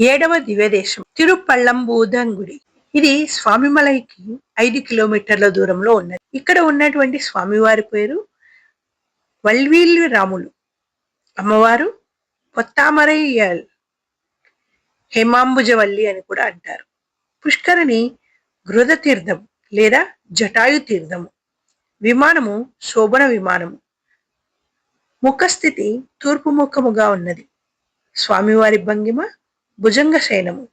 ఏడవ దివ్యదేశం తిరుపళ్ళంబూదంగుడి. ఇది స్వామిమలైకి ఐదు కిలోమీటర్ల దూరంలో ఉన్నది. ఇక్కడ ఉన్నటువంటి స్వామివారి పేరు వల్వీల్వి రాములు అమ్మవారు పొత్తామరయ్యల్ హేమాంబుజవల్లి అని కూడా అంటారు. పుష్కరిణి గృధ తీర్థం లేదా జటాయు తీర్థము విమానము శోభన విమానము. ముఖస్థితి తూర్పు ముఖముగా ఉన్నది. స్వామివారి భంగిమ భుజంగ శయనము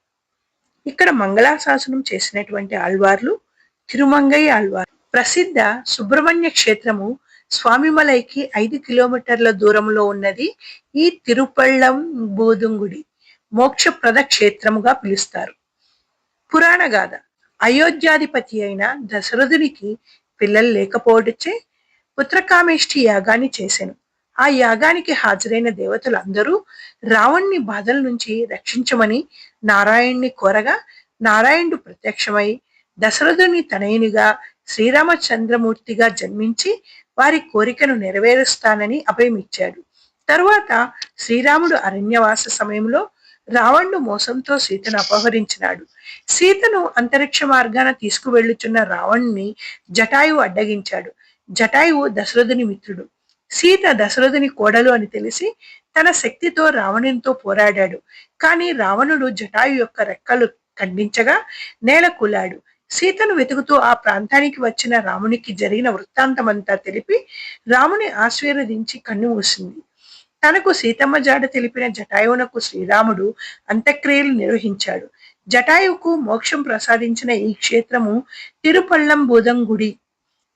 ఇక్కడ మంగళాశాసనం చేసినటువంటి ఆళ్వార్లు తిరుమంగయ్య ఆళ్వార్. ప్రసిద్ధ సుబ్రహ్మణ్య క్షేత్రము స్వామిమలైకి ఐదు కిలోమీటర్ల దూరంలో ఉన్నది. ఈ తిరుపళ్ళం బూదుంగుడి మోక్షప్రద క్షేత్రముగా పిలుస్తారు. పురాణ గాథ. అయోధ్యాధిపతి అయిన దశరథునికి పిల్లలు లేకపోవడచ్చే పుత్రకామేష్టి యాగాన్ని చేశాను ఆ యాగానికి హాజరైన దేవతలందరూ రావణ్ణి బాధల నుంచి రక్షించమని నారాయణ్ణి కోరగా నారాయణుడు ప్రత్యక్షమై దశరథుని తనయునిగా శ్రీరామచంద్రమూర్తిగా జన్మించి వారి కోరికను నెరవేరుస్తానని అభయమిచ్చాడు. తరువాత శ్రీరాముడు అరణ్యవాస సమయంలో రావణుడు మోసంతో సీతను అపహరించినాడు. సీతను అంతరిక్ష మార్గాన తీసుకువెళ్ళుచున్న రావణ్ణి జటాయువు అడ్డగించాడు. జటాయువు దశరథుని మిత్రుడు. సీత దశరథుని కోడలు అని తెలిసి తన శక్తితో రావణునితో పోరాడాడు. కానీ రావణుడు జటాయు యొక్క రెక్కలు ఖండించగా నేల కూలాడు. సీతను వెతుకుతూ ఆ ప్రాంతానికి వచ్చిన రామునికి జరిగిన వృత్తాంతమంతా తెలిపి రాముని ఆశీర్వదించి కన్ను మూసింది. తనకు సీతమ్మ జాడ తెలిపిన జటాయువునకు శ్రీరాముడు అంత్యక్రియలు నిర్వహించాడు. జటాయువుకు మోక్షం ప్రసాదించిన ఈ క్షేత్రము తిరుపల్లం బూదం గుడి.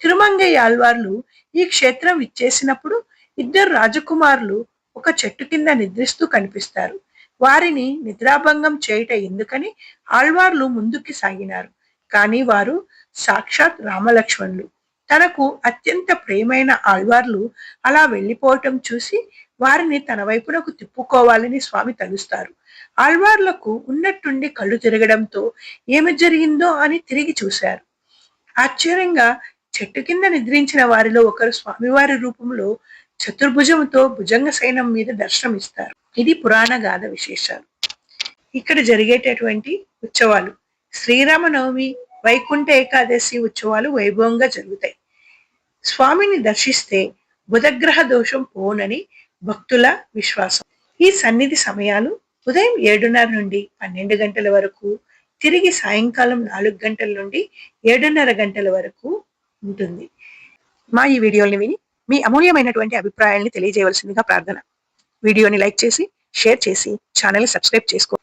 తిరుమంగయ్య ఆళ్వార్లు ఈ క్షేత్రం ఇచ్చేసినప్పుడు ఇద్దరు రాజకుమారులు ఒక చెట్టు కింద నిద్రిస్తూ కనిపిస్తారు. వారిని నిద్రాభంగం చేయుట ఎందుకని ఆళ్వార్లు ముందుకి సాగినారు. కానీ వారు సాక్షాత్ రామలక్ష్మణులు. తనకు అత్యంత ప్రేమైన ఆళ్వార్లు అలా వెళ్ళిపోవటం చూసి వారిని తన వైపునకు తిప్పుకోవాలని స్వామి తలుస్తారు. ఆళ్వార్లకు ఉన్నట్టుండి కళ్ళు తిరగడంతో ఏమి జరిగిందో అని తిరిగి చూశారు. ఆశ్చర్యంగా చెట్టు కింద నిద్రించిన వారిలో ఒకరు స్వామివారి రూపంలో చతుర్భుజముతో భుజంగ సైనం మీద దర్శనమిస్తారు. ఇది పురాణ గాథ విశేషాలు. ఇక్కడ జరిగేటటువంటి ఉత్సవాలు. శ్రీరామనవమి వైకుంఠ ఏకాదశి ఉత్సవాలు వైభవంగా జరుగుతాయి. స్వామిని దర్శిస్తే బుధగ్రహ దోషం పోనని భక్తుల విశ్వాసం. ఈ సన్నిధి సమయాలు ఉదయం ఏడున్నర నుండి పన్నెండు గంటల వరకు తిరిగి సాయంకాలం నాలుగు గంటల నుండి ఏడున్నర గంటల వరకు ఉంటుంది. మా ఈ వీడియోని విని మీ అమూల్యమైనటువంటి అభిప్రాయాల్ని తెలియజేయవలసిందిగా ప్రార్థన. వీడియోని లైక్ చేసి షేర్ చేసి ఛానల్ని సబ్స్క్రైబ్ చేసుకో